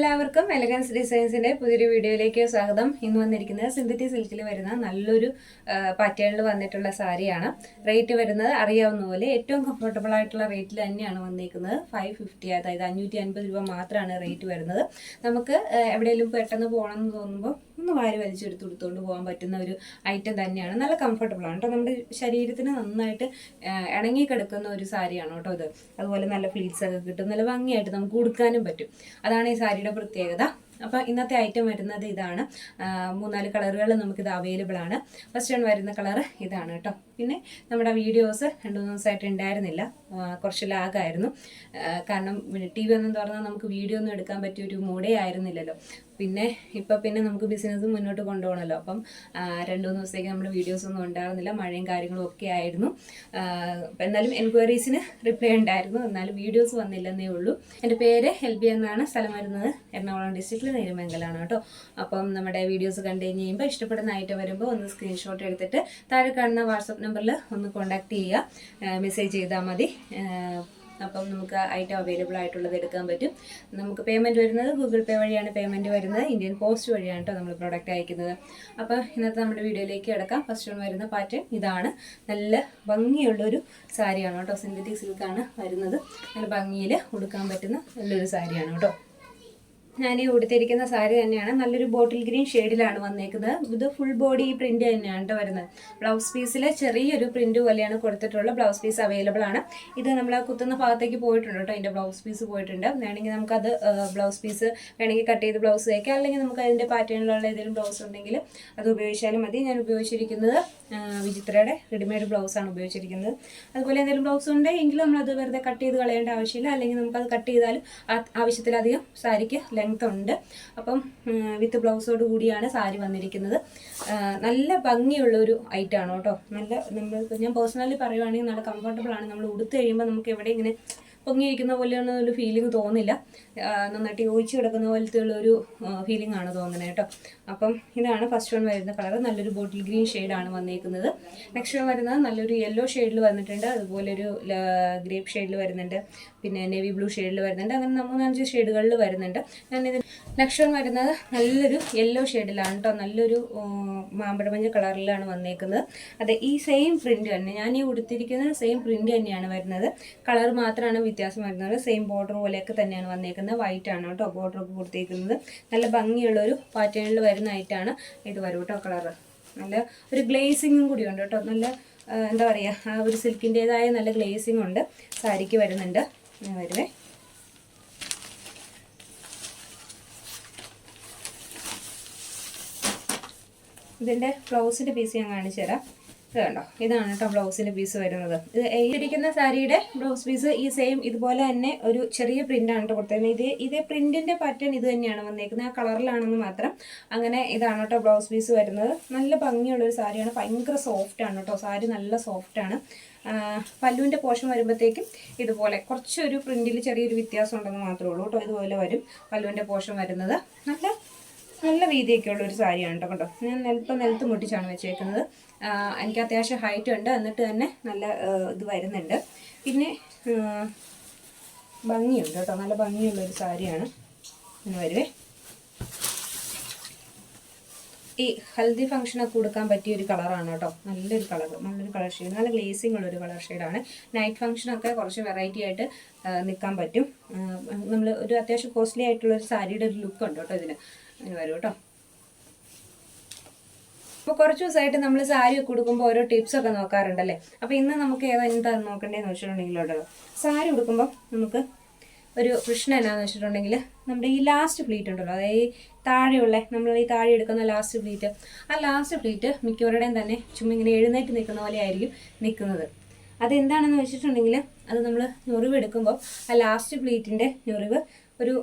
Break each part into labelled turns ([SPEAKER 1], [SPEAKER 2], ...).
[SPEAKER 1] എല്ലാവർക്കും എലഗൻസ് ഡിസൈൻസിന്റെ പുതിയൊരു വീഡിയോയിലേക്ക് സ്വാഗതം. ഇന്ന് വന്നിരിക്കുന്നത് സിന്തറ്റിക് സിൽക്കിൽ വരുന്ന നല്ലൊരു പാറ്റേണിൽ വന്നിട്ടുള്ള സാരിയാണ്. റേറ്റ് വരുന്നത് അറിയാവുന്ന പോലെ ഏറ്റവും കംഫർട്ടബിൾ ആയിട്ടുള്ള റേറ്റിൽ തന്നെയാണ് വന്നിരിക്കുന്നത് ഫൈവ് ഫിഫ്റ്റി അതായത് അഞ്ഞൂറ്റി അൻപത് രൂപ മാത്രമാണ് റേറ്റ് വരുന്നത്. നമുക്ക് എവിടെയെങ്കിലും പെട്ടെന്ന് പോകണം എന്ന് തോന്നുമ്പോൾ ഒന്ന് വാരി വലിച്ചെടുത്ത് കൊടുത്തുകൊണ്ട് പോകാൻ പറ്റുന്ന ഒരു ഐറ്റം തന്നെയാണ്. നല്ല കംഫർട്ടബിൾ ആണ് കേട്ടോ നമ്മുടെ ശരീരത്തിന് നന്നായിട്ട് ഇണങ്ങി കിടക്കുന്ന ഒരു സാരിയാണ് കേട്ടോ ഇത്. അതുപോലെ നല്ല ഫ്ലീറ്റ്സ് ഒക്കെ കിട്ടും. നല്ല ഭംഗിയായിട്ട് നമുക്ക് ഉടുക്കാനും പറ്റും. അതാണ് ഈ സാരിയുടെ പ്രത്യേകത. അപ്പോൾ ഇന്നത്തെ ഐറ്റം വരുന്നത് ഇതാണ്. മൂന്നാൽ കളറുകൾ നമുക്കിത് അവൈലബിൾ ആണ്. ഫസ്റ്റ് വൺ വരുന്ന കളർ ഇതാണ് കേട്ടോ പിന്നെ നമ്മുടെ വീഡിയോസ് രണ്ടു മൂന്ന് ദിവസമായിട്ട് ഉണ്ടായിരുന്നില്ല. കുറച്ച് ലാഗായിരുന്നു. കാരണം ടി വി ഒന്നും തുറന്നാൽ നമുക്ക് വീഡിയോ ഒന്നും എടുക്കാൻ പറ്റിയ ഒരു മൂടേ ആയിരുന്നില്ലല്ലോ. പിന്നെ ഇപ്പം പിന്നെ നമുക്ക് ബിസിനസ് മുന്നോട്ട് കൊണ്ടുപോകണമല്ലോ അപ്പം രണ്ടു മൂന്ന് ദിവസത്തേക്ക് നമ്മുടെ വീഡിയോസ് ഒന്നും ഉണ്ടായിരുന്നില്ല. മഴയും കാര്യങ്ങളും ഒക്കെ ആയിരുന്നു. എന്നാലും എൻക്വയറീസിന് റിപ്ലൈ ഉണ്ടായിരുന്നു. എന്നാലും വീഡിയോസ് വന്നില്ലെന്നേ ഉള്ളൂ. എന്റെ പേര് എൽ ബി എന്നാണ്. സ്ഥലം വരുന്നത് എറണാകുളം ഡിസ്ട്രിക്റ്റിൽ നേരുമംഗലാണ് കേട്ടോ. അപ്പം നമ്മുടെ വീഡിയോസ് കണ്ടു കഴിഞ്ഞ് കഴിയുമ്പോൾ ഇഷ്ടപ്പെടുന്ന ഐറ്റം വരുമ്പോൾ ഒന്ന് സ്ക്രീൻഷോട്ട് എടുത്തിട്ട് താഴെ കാണുന്ന വാട്സപ്പ് നമ്പറിൽ ഒന്ന് കോണ്ടാക്ട് ചെയ്യുക. മെസ്സേജ് ചെയ്താൽ മതി. അപ്പം നമുക്ക് ഐറ്റം അവൈലബിൾ ആയിട്ടുള്ളത് എടുക്കാൻ പറ്റും. നമുക്ക് പേയ്മെന്റ് വരുന്നത് ഗൂഗിൾ പേ വഴിയാണ് പേയ്മെന്റ് വരുന്നത്. ഇന്ത്യൻ പോസ്റ്റ് വഴിയാണ് കേട്ടോ നമ്മൾ പ്രോഡക്റ്റ് അയക്കുന്നത്. അപ്പോൾ ഇന്നത്തെ നമ്മുടെ വീഡിയോയിലേക്ക് കിടക്കാം. ഫസ്റ്റ് വൺ വരുന്ന പാറ്റേൺ ഇതാണ്. നല്ല ഭംഗിയുള്ളൊരു സാരിയാണ് കേട്ടോ സിന്തറ്റിക് സിൽക്കാണ് വരുന്നത്. നല്ല ഭംഗിയിൽ ഉടുക്കാൻ പറ്റുന്ന നല്ലൊരു സാരിയാണ് കേട്ടോ ഞാൻ ഈ ഉടുത്തിരിക്കുന്ന സാരി തന്നെയാണ്. നല്ലൊരു ബോട്ടിൽ ഗ്രീൻ ഷെയ്ഡിലാണ് വന്നേക്കുന്നത്. ഇത് ഫുൾ ബോഡി പ്രിന്റ് തന്നെയാണ് വരുന്നത്. ബ്ലൗസ് പീസിൽ ചെറിയൊരു പ്രിന്റ് പോലെയാണ് കൊടുത്തിട്ടുള്ളത്. ബ്ലൗസ് പീസ് അവൈലബിൾ ആണ്. ഇത് നമ്മൾ കുത്തുന്ന ഭാഗത്തേക്ക് പോയിട്ടുണ്ട് കേട്ടോ അതിന്റെ ബ്ലൗസ് പീസ് പോയിട്ടുണ്ട്. വേണമെങ്കിൽ നമുക്കത് ബ്ലൗസ് പീസ് വേണമെങ്കിൽ കട്ട് ചെയ്ത് ബ്ലൗസ് തയ്ക്കാം അല്ലെങ്കിൽ നമുക്ക് അതിന്റെ പാറ്റേണിലുള്ള ഏതെങ്കിലും ബ്ലൗസ് ഉണ്ടെങ്കിൽ അത് ഉപയോഗിച്ചാലും മതി. ഞാൻ ഉപയോഗിച്ചിരിക്കുന്നത് വിചിത്രയുടെ റെഡിമെയ്ഡ് ബ്ലൗസ് ആണ് ഉപയോഗിച്ചിരിക്കുന്നത്. അതുപോലെ എന്തെങ്കിലും ബ്ലൗസ് ഉണ്ടെങ്കിൽ നമ്മളത് വെറുതെ കട്ട് ചെയ്ത് കളയേണ്ട ആവശ്യമില്ല. അല്ലെങ്കിൽ നമുക്കത് കട്ട് ചെയ്താലും ആവശ്യത്തിലധികം സാരിക്ക് ലെങ്ത് ഉണ്ട്. അപ്പം വിത്ത് ബ്ലൗസോട് കൂടിയാണ് സാരി വന്നിരിക്കുന്നത്. നല്ല ഭംഗിയുള്ള ഒരു ഐറ്റമാണ് കേട്ടോ. നല്ല നമ്മൾ ഞാൻ പേഴ്സണലി പറയുവാണെങ്കിൽ നല്ല കംഫർട്ടബിൾ ആണ്. നമ്മൾ ഉടുത്ത് കഴിയുമ്പോൾ നമുക്ക് എവിടെ ഇങ്ങനെ പൊങ്ങിയിരിക്കുന്ന പോലെയാണ് ഒരു ഫീലിംഗ് തോന്നില്ല നന്നായിട്ട് യോജിച്ച് കിടക്കുന്ന പോലത്തെ ഉള്ളൊരു ഫീലിംഗ് ആണ് തോന്നുന്നത് കേട്ടോ. അപ്പം ഇതാണ് ഫസ്റ്റ് വൺ വരുന്ന കളർ നല്ലൊരു ബോട്ടിൽ ഗ്രീൻ ആണ് വന്നിരിക്കുന്നത് നെക്സ്റ്റ് വൺ വരുന്നത് നല്ലൊരു യെല്ലോ ഷെയ്ഡിൽ വന്നിട്ടുണ്ട്. അതുപോലെ ഒരു ഗ്രേപ്പ് ഷെയ്ഡിൽ വരുന്നുണ്ട്. പിന്നെ നേവി ബ്ലൂ ഷെയ്ഡിൽ വരുന്നുണ്ട്. അങ്ങനെ മൂന്നഞ്ച് ഷെയ്ഡുകളിൽ വരുന്നുണ്ട്. ഞാൻ ഇത് നെക്സ്റ്റ് വൺ വരുന്നത് നല്ലൊരു യെല്ലോ ഷെയ്ഡിലാണ് കേട്ടോ. നല്ലൊരു മാമ്പഴമഞ്ഞ കളറിലാണ് വന്നേക്കുന്നത്. അതെ ഈ സെയിം പ്രിന്റ് തന്നെ ഞാൻ ഈ ഉടുത്തിരിക്കുന്ന സെയിം പ്രിന്റ് തന്നെയാണ് വരുന്നത്. കളർ മാത്രമാണ് വ്യത്യാസം വരുന്നത് സെയിം ബോർഡർ പോലെയൊക്കെ തന്നെയാണ് വന്നേക്കുന്നത്. വൈറ്റ് ആണ് കേട്ടോ ബോർഡർ ഒക്കെ കൊടുത്തേക്കുന്നത്. നല്ല ഭംഗിയുള്ള ഒരു പാറ്റേണിൽ വരുന്നതായിട്ടാണ് ഇത് വരും കേട്ടോ കളറ് നല്ല ഒരു ഗ്ലേസിങ്ങും കൂടി ഉണ്ട് കേട്ടോ നല്ല എന്താ പറയുക ആ ഒരു സിൽക്കിന്റെതായ നല്ല ഗ്ലേസിംഗ് ഉണ്ട്. സാരിക്ക് വരുന്നുണ്ട്. ഞാൻ വരുവേ. ഇതിന്റെ ബ്ലൗസിന്റെ പീസ് ഞാൻ കാണിച്ചു തരാം ഇത് കണ്ടോ ഇതാണ് കേട്ടോ ബ്ലൗസിന്റെ പീസ് വരുന്നത്. ഇത് എഴുതിയിരിക്കുന്ന സാരിയുടെ ബ്ലൗസ് പീസ് ഈ സെയിം ഇതുപോലെ തന്നെ ഒരു ചെറിയ പ്രിന്റാണ് കേട്ടോ കൊടുത്തത് ഇത് ഇതേ പ്രിന്റിന്റെ പാറ്റേൺ ഇത് തന്നെയാണ് വന്നേക്കുന്നത് ആ കളറിലാണെന്ന് മാത്രം അങ്ങനെ ഇതാണ് കേട്ടോ ബ്ലൗസ് പീസ് വരുന്നത്. നല്ല ഭംഗിയുള്ള ഒരു സാരിയാണ്. ഭയങ്കര സോഫ്റ്റ് ആണ് കേട്ടോ സാരി നല്ല സോഫ്റ്റ് ആണ്. പല്ലുവിന്റെ പോഷൻ വരുമ്പോഴത്തേക്കും ഇതുപോലെ കുറച്ചൊരു പ്രിന്റിൽ ചെറിയൊരു വ്യത്യാസം ഉണ്ടെന്ന് മാത്രമേ ഉള്ളൂ കേട്ടോ ഇതുപോലെ വരും പല്ലുവിന്റെ പോഷൻ വരുന്നത്. നല്ല നല്ല വീതിയൊക്കെ ഉള്ള ഒരു സാരിയാണ് കേട്ടോ കണ്ടോ? ഞാൻ നിലത്ത് നിലത്ത് മുട്ടിച്ചാണ് വെച്ചേക്കുന്നത്. എനിക്ക് അത്യാവശ്യം ഹൈറ്റ് ഉണ്ട്. എന്നിട്ട് തന്നെ നല്ല ഇത് വരുന്നുണ്ട്. പിന്നെ ഭംഗിയുണ്ട് കേട്ടോ നല്ല ഭംഗിയുള്ള ഒരു സാരിയാണ്. ഇങ്ങനെ വരുവേ. ഈ ഹൽദി ഫംഗ്ഷനൊക്കെ കൊടുക്കാൻ പറ്റിയ ഒരു കളറാണ് കേട്ടോ നല്ലൊരു കളർ നല്ലൊരു കളർ ഷെയ്ഡ് നല്ല ഗ്ലേസിംഗ് ഉള്ളൊരു കളർ ഷെയ്ഡാണ് നൈറ്റ് ഫംഗ്ഷനൊക്കെ കുറച്ച് വെറൈറ്റി ആയിട്ട് നിൽക്കാൻ പറ്റും. നമ്മൾ ഒരു അത്യാവശ്യം കോസ്റ്റ്ലി ആയിട്ടുള്ള ഒരു സാരിയുടെ ഒരു ലുക്ക് ഉണ്ട് കേട്ടോ ഇതിന്. അങ്ങനെ വരും കേട്ടോ അപ്പോൾ കുറച്ച് ദിവസമായിട്ട് നമ്മൾ സാരി ഒക്കെ ഉടുക്കുമ്പോൾ ഓരോ ടിപ്സ് ഒക്കെ നോക്കാറുണ്ടല്ലേ? അപ്പോൾ ഇന്ന് നമുക്ക് ഏതാ എന്താ നോക്കേണ്ടതെന്ന് ഉണ്ടല്ലോ സാരി ഉടുക്കുമ്പോൾ നമുക്ക് ഒരു പ്രശ്നം എന്നാന്ന് വെച്ചിട്ടുണ്ടെങ്കിൽ നമ്മുടെ ഈ ലാസ്റ്റ് പ്ലീറ്റ് ഉണ്ടല്ലോ അതായത് ഈ താഴെയുള്ള നമ്മൾ ഈ താഴെ എടുക്കുന്ന ലാസ്റ്റ് പ്ലീറ്റ് ആ ലാസ്റ്റ് പ്ലീറ്റ് മിക്കവരുടെയും തന്നെ ചുമ്മാ ഇങ്ങനെ എഴുന്നേറ്റ് നിൽക്കുന്ന പോലെ ആയിരിക്കും നിൽക്കുന്നത്. അതെന്താണെന്ന് വെച്ചിട്ടുണ്ടെങ്കിൽ അത് നമ്മൾ ഞൊറിവ് എടുക്കുമ്പോൾ ആ ലാസ്റ്റ് പ്ലീറ്റിന്റെ ഞൊറിവ് ഒരു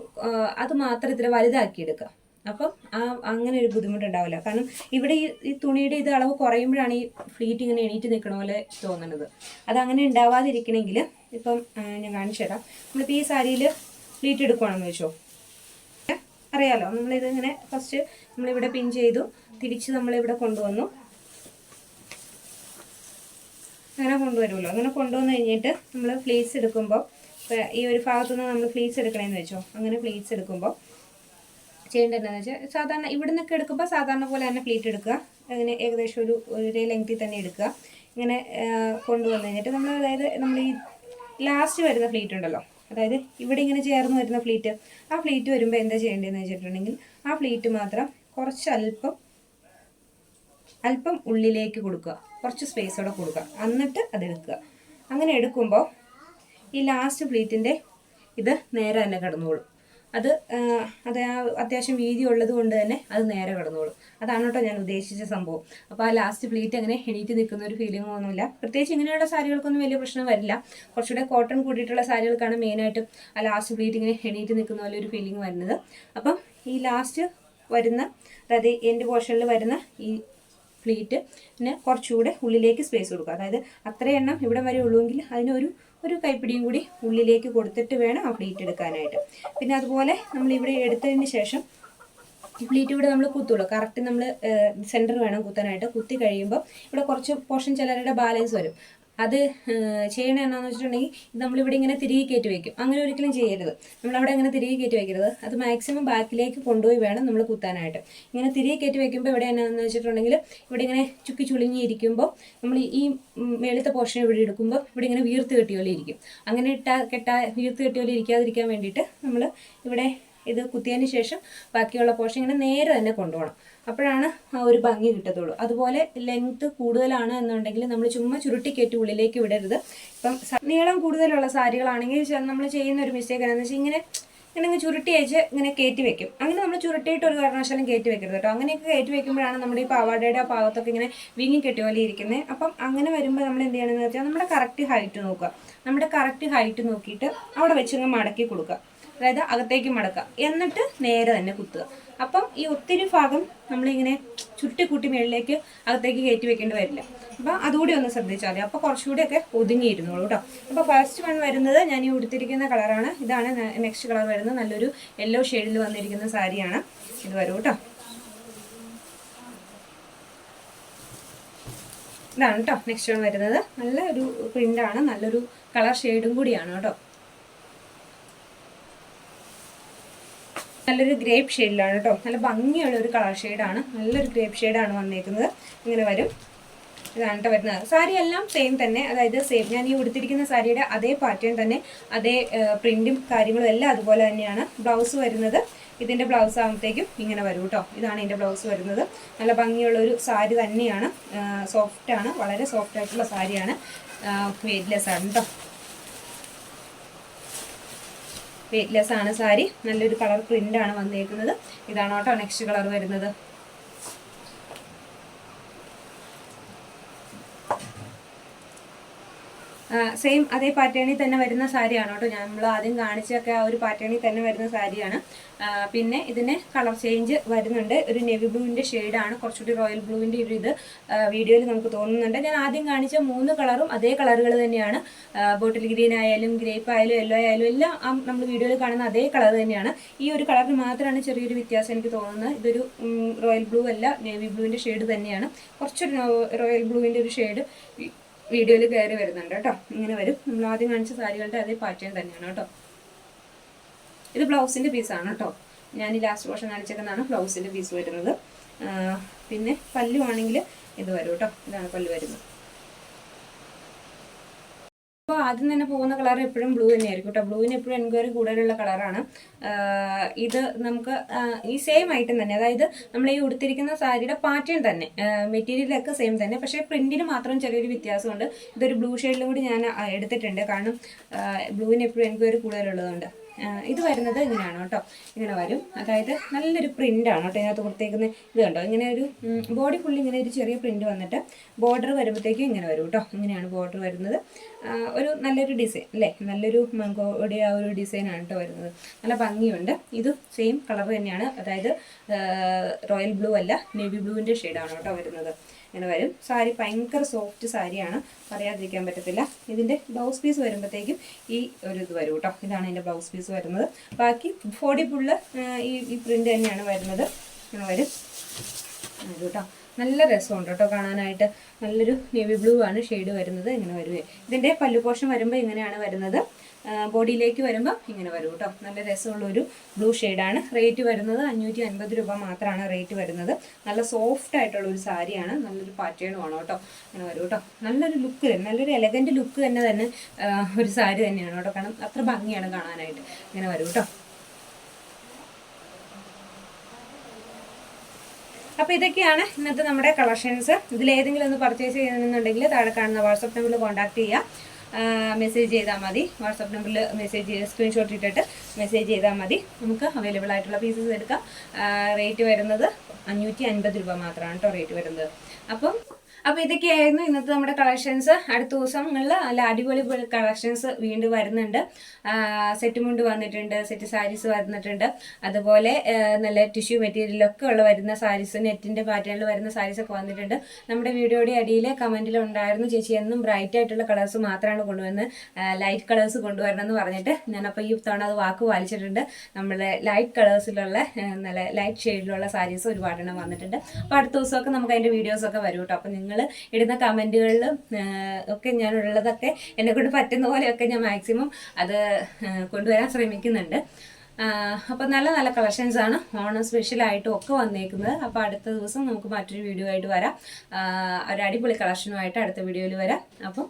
[SPEAKER 1] അത് മാത്രം ഇത്ര വലുതാക്കി എടുക്കുക അപ്പം ആ അങ്ങനെ ഒരു ബുദ്ധിമുട്ടുണ്ടാവില്ല. കാരണം ഇവിടെ ഈ ഈ തുണിയുടെ ഇത് അളവ് കുറയുമ്പോഴാണ് ഈ ഫ്ലീറ്റ് ഇങ്ങനെ എണീറ്റ് നിൽക്കണ പോലെ തോന്നുന്നത് അതങ്ങനെ ഉണ്ടാവാതിരിക്കണമെങ്കിൽ ഇപ്പം ഞാൻ കാണിച്ചു തരാം. നമ്മളിപ്പോൾ ഈ സാരിയിൽ ഫ്ലീറ്റ് എടുക്കുകയാണെന്ന് വെച്ചോ? അറിയാലോ? നമ്മളിത് ഇങ്ങനെ ഫസ്റ്റ് നമ്മളിവിടെ പിൻ ചെയ്തു. തിരിച്ച് നമ്മളിവിടെ കൊണ്ടുവന്നു. അങ്ങനെ കൊണ്ടുവരുമല്ലോ? അങ്ങനെ കൊണ്ടുവന്ന് കഴിഞ്ഞിട്ട് നമ്മൾ ഫ്ലീറ്റ്സ് എടുക്കുമ്പോൾ ഈ ഒരു ഭാഗത്തുനിന്ന് നമ്മൾ ഫ്ലീറ്റ്സ് എടുക്കണമെന്ന് വെച്ചോ? അങ്ങനെ ഫ്ലീറ്റ്സ് എടുക്കുമ്പോൾ ചെയ്യേണ്ടത് എന്താണെന്ന് വെച്ചാൽ സാധാരണ ഇവിടെ നിന്നൊക്കെ എടുക്കുമ്പോൾ സാധാരണ പോലെ തന്നെ പ്ലീറ്റ് എടുക്കുക. അങ്ങനെ ഏകദേശം ഒരു ഒരേ ലെങ്ത്തിൽ തന്നെ എടുക്കുക. ഇങ്ങനെ കൊണ്ടുവന്ന് കഴിഞ്ഞിട്ട് നമ്മൾ അതായത് നമ്മൾ ഈ ലാസ്റ്റ് വരുന്ന ഫ്ലീറ്റ് ഉണ്ടല്ലോ. അതായത് ഇവിടെ ഇങ്ങനെ ചേർന്ന് വരുന്ന ഫ്ലീറ്റ് ആ ഫ്ലീറ്റ് വരുമ്പോൾ എന്താ ചെയ്യേണ്ടതെന്ന് വെച്ചിട്ടുണ്ടെങ്കിൽ ആ ഫ്ലീറ്റ് മാത്രം കുറച്ച് അല്പം അല്പം ഉള്ളിലേക്ക് കൊടുക്കുക. കുറച്ച് സ്പേസോടെ കൊടുക്കുക. എന്നിട്ട് അതെടുക്കുക അങ്ങനെ എടുക്കുമ്പോൾ ഈ ലാസ്റ്റ് പ്ലീറ്റിന്റെ ഇത് നേരെ തന്നെ കിടന്നോളും അത് അത് അത്യാവശ്യം വീതി ഉള്ളത് കൊണ്ട് തന്നെ അത് നേരെ കിടന്നോളും. അതാണ് കേട്ടോ ഞാൻ ഉദ്ദേശിച്ച സംഭവം. അപ്പോൾ ആ ലാസ്റ്റ് പ്ലീറ്റ് അങ്ങനെ എണീറ്റ് നിൽക്കുന്ന ഒരു ഫീലിംഗ് ഒന്നുമില്ല. പ്രത്യേകിച്ച് ഇങ്ങനെയുള്ള സാരികൾക്കൊന്നും വലിയ പ്രശ്നം വരില്ല. കുറച്ചുകൂടെ കോട്ടൺ കൂടിയിട്ടുള്ള സാരികൾക്കാണ് മെയിനായിട്ടും ആ ലാസ്റ്റ് പ്ലീറ്റ് ഇങ്ങനെ എണീറ്റ് നിൽക്കുന്ന പോലെ ഒരു ഫീലിംഗ് വരുന്നത്. അപ്പം ഈ ലാസ്റ്റ് വരുന്ന അതായത് എന്റെ പോർഷനിൽ വരുന്ന ഈ പ്ലീറ്റ് പിന്നെ കുറച്ചുകൂടെ ഉള്ളിലേക്ക് സ്പേസ് കൊടുക്കുക. അതായത് അത്ര എണ്ണം ഇവിടെ വരെ ഉള്ളുവെങ്കിൽ അതിനൊരു ഒരു കൈപ്പിടിയും കൂടി ഉള്ളിലേക്ക് കൊടുത്തിട്ട് വേണം ആ പ്ലീറ്റ് എടുക്കാനായിട്ട്. പിന്നെ അതുപോലെ നമ്മൾ ഇവിടെ എടുത്തതിന് ശേഷം പ്ലീറ്റ് ഇവിടെ നമ്മൾ കുത്തുള്ളൂ. കറക്റ്റ് നമ്മൾ സെന്റർ വേണം കുത്താനായിട്ട്. കുത്തി കഴിയുമ്പോൾ ഇവിടെ കുറച്ച് പോർഷൻ ചിലരുടെ ബാലൻസ് വരും. അത് ചെയ്യണ എന്നാന്ന് വെച്ചിട്ടുണ്ടെങ്കിൽ നമ്മളിവിടെ ഇങ്ങനെ തിരികെ കയറ്റി വയ്ക്കും. അങ്ങനെ ഒരിക്കലും ചെയ്യരുത്. നമ്മളവിടെ അങ്ങനെ തിരികെ കയറ്റി വയ്ക്കരുത്. അത് മാക്സിമം ബാക്കിലേക്ക് കൊണ്ടുപോയി വേണം നമ്മൾ കുത്താനായിട്ട്. ഇങ്ങനെ തിരികെ കയറ്റി വയ്ക്കുമ്പോൾ ഇവിടെ എന്നാന്ന് വെച്ചിട്ടുണ്ടെങ്കിൽ ഇവിടെ ഇങ്ങനെ ചുക്കി ചുളിഞ്ഞിരിക്കുമ്പോൾ നമ്മൾ ഈ മേളത്തെ പോർഷൻ ഇവിടെ എടുക്കുമ്പോൾ ഇവിടെ ഇങ്ങനെ വീർത്ത് കെട്ടിയ പോലെ ഇരിക്കും. അങ്ങനെ ഇട്ടാ കെട്ടാ വീർത്ത് കെട്ടിയ പോലെ ഇരിക്കാതിരിക്കാൻ വേണ്ടിയിട്ട് നമ്മൾ ഇവിടെ ഇത് കുത്തിയതിന് ശേഷം ബാക്കിയുള്ള പോർഷൻ ഇങ്ങനെ നേരെ തന്നെ കൊണ്ടുപോകണം. അപ്പോഴാണ് ആ ഒരു ഭംഗി കിട്ടത്തുള്ളൂ. അതുപോലെ ലെങ്ത് കൂടുതലാണ് എന്നുണ്ടെങ്കിൽ നമ്മൾ ചുമ്മാ ചുരുട്ടിക്കേറ്റ് ഉള്ളിലേക്ക് വിടരുത്. ഇപ്പം നീളം കൂടുതലുള്ള സാരികളാണെങ്കിൽ നമ്മൾ ചെയ്യുന്ന ഒരു മിസ്റ്റേക്ക് എന്താണെന്ന് വെച്ചാൽ ഇങ്ങനെ ഇങ്ങനെ അങ്ങ് ചുരുട്ടി അയച്ച് ഇങ്ങനെ കയറ്റി വെക്കും. അങ്ങനെ നമ്മൾ ചുരുട്ടിയിട്ട് ഒരു കാരണവശാലും കയറ്റി വെക്കരുത് കേട്ടോ. അങ്ങനെയൊക്കെ കയറ്റി വെക്കുമ്പോഴാണ് നമ്മുടെ ഈ പാവാടയുടെ ആ ഭാഗത്തൊക്കെ ഇങ്ങനെ വിങ്ങി കെട്ടിയ പോലെ ഇരിക്കുന്നത് അപ്പം അങ്ങനെ വരുമ്പോൾ നമ്മൾ എന്ത് ചെയ്യണമെന്ന് വെച്ചാൽ നമ്മുടെ കറക്റ്റ് ഹൈറ്റ് നോക്കുക. നമ്മുടെ കറക്റ്റ് ഹൈറ്റ് നോക്കിയിട്ട് അവിടെ വെച്ചിങ്ങ് മടക്കി കൊടുക്കുക. അതായത് അകത്തേക്ക് മടക്കുക. എന്നിട്ട് നേരെ തന്നെ കുത്തുക. അപ്പം ഈ ഒത്തിരി ഭാഗം നമ്മളിങ്ങനെ ചുരുട്ടിക്കൂട്ടി മേളിലേക്ക് അകത്തേക്ക് കയറ്റി വെക്കേണ്ടി വരില്ല. അപ്പം അതുകൂടി ഒന്ന് ശ്രദ്ധിച്ചാൽ മതി. അപ്പോൾ കുറച്ചുകൂടിയൊക്കെ ഒതുങ്ങിയിരുന്നുള്ളൂ കേട്ടോ അപ്പോൾ ഫസ്റ്റ് വൺ വരുന്നത് ഞാൻ ഈ ഉടുത്തിരിക്കുന്ന കളറാണ് ഇതാണ് നെക്സ്റ്റ് കളർ വരുന്നത്. നല്ലൊരു യെല്ലോ ഷെയ്ഡിൽ വന്നിരിക്കുന്ന സാരിയാണ് ഇത് വരും കേട്ടോ ഇതാണ് കേട്ടോ നെക്സ്റ്റ് വൺ വരുന്നത്. നല്ല ഒരു പ്രിന്റാണ് നല്ലൊരു കളർ ഷെയ്ഡും കൂടിയാണ് കേട്ടോ നല്ലൊരു ഗ്രേപ്പ് ഷെയ്ഡിലാണ് കേട്ടോ. നല്ല ഭംഗിയുള്ള ഒരു കളർ ഷെയ്ഡാണ്. നല്ലൊരു ഗ്രേപ്പ് ഷെയ്ഡാണ് വന്നേക്കുന്നത്. ഇങ്ങനെ വരും. ഇതാണ് കേട്ടോ വരുന്നത്. സാരി എല്ലാം സെയിം തന്നെ. അതായത് സെയിം ഞാൻ ഈ ഉടുത്തിരിക്കുന്ന സാരിയുടെ അതേ പാറ്റേൺ തന്നെ അതേ പ്രിന്റും കാര്യങ്ങളും എല്ലാം അതുപോലെ തന്നെയാണ്. ബ്ലൗസ് വരുന്നത്. ഇതിന്റെ ബ്ലൗസ് ആകുമ്പോഴത്തേക്കും ഇങ്ങനെ വരും കേട്ടോ ഇതാണ് എന്റെ ബ്ലൗസ് വരുന്നത്. നല്ല ഭംഗിയുള്ള ഒരു സാരി തന്നെയാണ്. സോഫ്റ്റ് ആണ്. വളരെ സോഫ്റ്റ് ആയിട്ടുള്ള സാരിയാണ്. വെയിറ്റ്ലെസ് ആണ് കേട്ടോ വെയിറ്റ്ലെസ് ആണ് സാരി. നല്ലൊരു കളർ പ്രിന്റ് ആണ് വന്നേക്കുന്നത്. ഇതാണ് കേട്ടോ നെക്സ്റ്റ് കളർ വരുന്നത്. സെയിം അതേ പാറ്റേണിൽ തന്നെ വരുന്ന സാരിയാണ് കേട്ടോ. നമ്മൾ ആദ്യം കാണിച്ചൊക്കെ ആ ഒരു പാറ്റേണിൽ തന്നെ വരുന്ന സാരിയാണ്. പിന്നെ ഇതിന് കളർ ചേഞ്ച് വരുന്നുണ്ട്. ഒരു നെവി ബ്ലൂവിന്റെ ഷെയ്ഡാണ് കുറച്ചുകൂടി റോയൽ ബ്ലൂവിന്റെ ഒരു ഇത് വീഡിയോയിൽ നമുക്ക് തോന്നുന്നുണ്ട്. ഞാൻ ആദ്യം കാണിച്ച മൂന്ന് കളറും അതേ കളറുകൾ തന്നെയാണ്. ബോട്ടിൽ ഗ്രീൻ ആയാലും ഗ്രേപ്പ് ആയാലും യെല്ലോ ആയാലും എല്ലാം നമ്മൾ വീഡിയോയിൽ കാണുന്ന അതേ കളർ തന്നെയാണ്. ഈ ഒരു കളറിന് മാത്രമാണ് ചെറിയൊരു വ്യത്യാസം എനിക്ക് തോന്നുന്നത്. ഇതൊരു റോയൽ ബ്ലൂ അല്ല നേവി ബ്ലൂവിന്റെ ഷെയ്ഡ് തന്നെയാണ്. കുറച്ചൊരു റോയൽ ബ്ലൂവിന്റെ ഒരു ഷെയ്ഡ് വീഡിയോയിൽ കയറി വരുന്നുണ്ട് കേട്ടോ. ഇങ്ങനെ വരും. നമ്മൾ ആദ്യം കാണിച്ച സാരികളുടെ അതേ പാറ്റേൺ തന്നെയാണ് കേട്ടോ. ഇത് ബ്ലൗസിന്റെ പീസാണ് കേട്ടോ. ഞാൻ ഈ ലാസ്റ്റ് പോർഷൻ കാണിച്ചേക്കുന്നതാണ് ബ്ലൗസിന്റെ പീസ് വരുന്നത്. പിന്നെ പല്ലു ആണെങ്കിൽ ഇത് വരും കേട്ടോ. ഇതാണ് പല്ലു വരുന്നത്. ആദ്യം തന്നെ പോകുന്ന കളർ എപ്പോഴും ബ്ലൂ തന്നെയായിരിക്കും കേട്ടോ. ബ്ലൂവിന് എപ്പോഴും എൻക്വയറി കൂടുതലുള്ള കളറാണ്. ഇത് നമുക്ക് ഈ സെയിം ഐറ്റം തന്നെ. അതായത് നമ്മൾ ഈ ഉടുത്തിരിക്കുന്ന സാരിയുടെ പാറ്റേൺ തന്നെ. മെറ്റീരിയലൊക്കെ സെയിം തന്നെ. പക്ഷേ പ്രിന്റിന് മാത്രം ചെറിയൊരു വ്യത്യാസമുണ്ട്. ഇതൊരു ബ്ലൂ ഷെയ്ഡിലും കൂടി ഞാൻ എടുത്തിട്ടുണ്ട്. കാരണം ബ്ലൂവിന് എപ്പോഴും എൻക്വയറി കൂടുതലുള്ളതുകൊണ്ട്. ഇത് വരുന്നത് ഇങ്ങനെയാണ് കേട്ടോ. ഇങ്ങനെ വരും. അതായത് നല്ലൊരു പ്രിന്റ് ആണ് കേട്ടോ ഇതിനകത്ത് കൊടുത്തേക്കുന്ന ഇത് കണ്ടോ? ഇങ്ങനെ ഒരു ബോഡി ഫുള്ളി ഇങ്ങനെ ഒരു ചെറിയ പ്രിന്റ് വന്നിട്ട് ബോർഡർ വരുമ്പോഴത്തേക്കും ഇങ്ങനെ വരും കേട്ടോ. ഇങ്ങനെയാണ് ബോർഡർ വരുന്നത്. ഒരു നല്ലൊരു ഡിസൈൻ അല്ലേ? നല്ലൊരു മങ്കോയുടെ ആ ഒരു ഡിസൈനാണ് കേട്ടോ വരുന്നത്. നല്ല ഭംഗിയുണ്ട്. ഇത് സെയിം കളർ തന്നെയാണ്. അതായത് റോയൽ ബ്ലൂ അല്ല നേവി ബ്ലൂവിന്റെ ഷെയ്ഡാണ് കേട്ടോ വരുന്നത്. ഇങ്ങനെ വരും. സാരി ഭയങ്കര സോഫ്റ്റ് സാരിയാണ്. പറയാതിരിക്കാൻ പറ്റത്തില്ല. ഇതിന്റെ ബ്ലൗസ് പീസ് വരുമ്പോഴത്തേക്കും ഈ ഒരു ഇത് വരും കേട്ടോ. ഇതാണ് ഇതിന്റെ ബ്ലൗസ് പീസ് വരുന്നത്. ബാക്കി ബോഡി ഫുള്ള് ഈ ഈ പ്രിന്റ് തന്നെയാണ് വരുന്നത്. ഇങ്ങനെ വരും. കേട്ടോ. നല്ല രസമുണ്ട് കേട്ടോ കാണാനായിട്ട്. നല്ലൊരു നേവി ബ്ലൂ ആണ് ഷെയ്ഡ് വരുന്നത്. ഇങ്ങനെ വരുവേ. ഇതിന്റെ പല്ലു പോർഷൻ വരുമ്പോൾ ഇങ്ങനെയാണ് വരുന്നത്. ബോഡിയിലേക്ക് വരുമ്പോൾ ഇങ്ങനെ വരും കേട്ടോ. നല്ല രസമുള്ള ഒരു ബ്ലൂ ഷെയ്ഡാണ്. റേറ്റ് വരുന്നത് അഞ്ഞൂറ്റി അൻപത് രൂപ മാത്രമാണ് റേറ്റ് വരുന്നത്. നല്ല സോഫ്റ്റ് ആയിട്ടുള്ള ഒരു സാരിയാണ്. നല്ലൊരു പാറ്റേണും ആണ് കേട്ടോ. ഇങ്ങനെ വരും കേട്ടോ. നല്ലൊരു ലുക്ക് നല്ലൊരു എലഗന്റ് ലുക്ക് തന്നെ തന്നെ ഒരു സാരി തന്നെയാണ് കേട്ടോ. കാരണം അത്ര ഭംഗിയാണ് കാണാനായിട്ട് ഇങ്ങനെ വരും കേട്ടോ. അപ്പോൾ ഇതൊക്കെയാണ് ഇന്നത്തെ നമ്മുടെ കളക്ഷൻസ് ഇതിൽ ഏതെങ്കിലും ഒന്ന് പർച്ചേസ് ചെയ്യണമെന്നുണ്ടെങ്കിൽ താഴെ കാണുന്ന വാട്സപ്പ് നമ്പറിൽ കോൺടാക്ട് ചെയ്യുക മെസ്സേജ് ചെയ്താൽ മതി. വാട്സപ്പ് നമ്പറിൽ മെസ്സേജ് ചെയ്ത് സ്ക്രീൻഷോട്ട് ഇട്ടിട്ട് മെസ്സേജ് ചെയ്താൽ മതി. നമുക്ക് അവൈലബിൾ ആയിട്ടുള്ള പീസസ് എടുക്കാം. റേറ്റ് വരുന്നത് അഞ്ഞൂറ്റി അൻപത് രൂപ മാത്രമാണ് കേട്ടോ റേറ്റ് വരുന്നത്. അപ്പം അപ്പോൾ ഇതൊക്കെയായിരുന്നു ഇന്നത്തെ നമ്മുടെ കളക്ഷൻസ്. അടുത്ത ദിവസങ്ങളിൽ നല്ല അടിപൊളി കളക്ഷൻസ് വീണ്ടും വരുന്നുണ്ട്. സെറ്റ് മുണ്ട് വന്നിട്ടുണ്ട് സെറ്റ് സാരീസ് വന്നിട്ടുണ്ട്. അതുപോലെ നല്ല ടിഷ്യൂ മെറ്റീരിയലൊക്കെ ഉള്ള വരുന്ന സാരീസ് നെറ്റിന്റെ പാറ്റേണിൽ വരുന്ന സാരീസ് ഒക്കെ വന്നിട്ടുണ്ട്. നമ്മുടെ വീഡിയോയുടെ അടിയിൽ കമന്റിൽ ഉണ്ടായിരുന്നു ചേച്ചി എന്നും ബ്രൈറ്റ് ആയിട്ടുള്ള കളേഴ്സ് മാത്രമാണ് കൊണ്ടുവന്ന് ലൈറ്റ് കളേഴ്സ് കൊണ്ടുവരണം എന്ന് പറഞ്ഞിട്ട് ഞാനപ്പോൾ ഈ തവണ അത് വാക്ക് പാലിച്ചിട്ടുണ്ട്. നമ്മുടെ ലൈറ്റ് കളേഴ്സിലുള്ള നല്ല ലൈറ്റ് ഷെയ്ഡിലുള്ള സാരീസ് ഒരുപാടെണ്ണം വന്നിട്ടുണ്ട്. അപ്പോൾ അടുത്ത ദിവസമൊക്കെ നമുക്ക് അതിന്റെ വീഡിയോസൊക്കെ വരും കേട്ടോ അപ്പോൾ നിങ്ങൾ ഇടുന്ന കമന്റുകളിലും ഒക്കെ ഞാനുള്ളതൊക്കെ എന്നെ കൊണ്ട് പറ്റുന്ന പോലെയൊക്കെ ഞാൻ മാക്സിമം അത് കൊണ്ടുവരാൻ ശ്രമിക്കുന്നുണ്ട്. അപ്പോൾ നല്ല നല്ല കളക്ഷൻസ് ആണ് ഓണം സ്പെഷ്യലായിട്ടും ഒക്കെ വന്നേക്കുന്നത്. അപ്പോൾ അടുത്ത ദിവസം നമുക്ക് മറ്റൊരു വീഡിയോ ആയിട്ട് വരാം. ഒരു അടിപൊളി കളക്ഷനുമായിട്ട് അടുത്ത വീഡിയോയിൽ വരാം. അപ്പം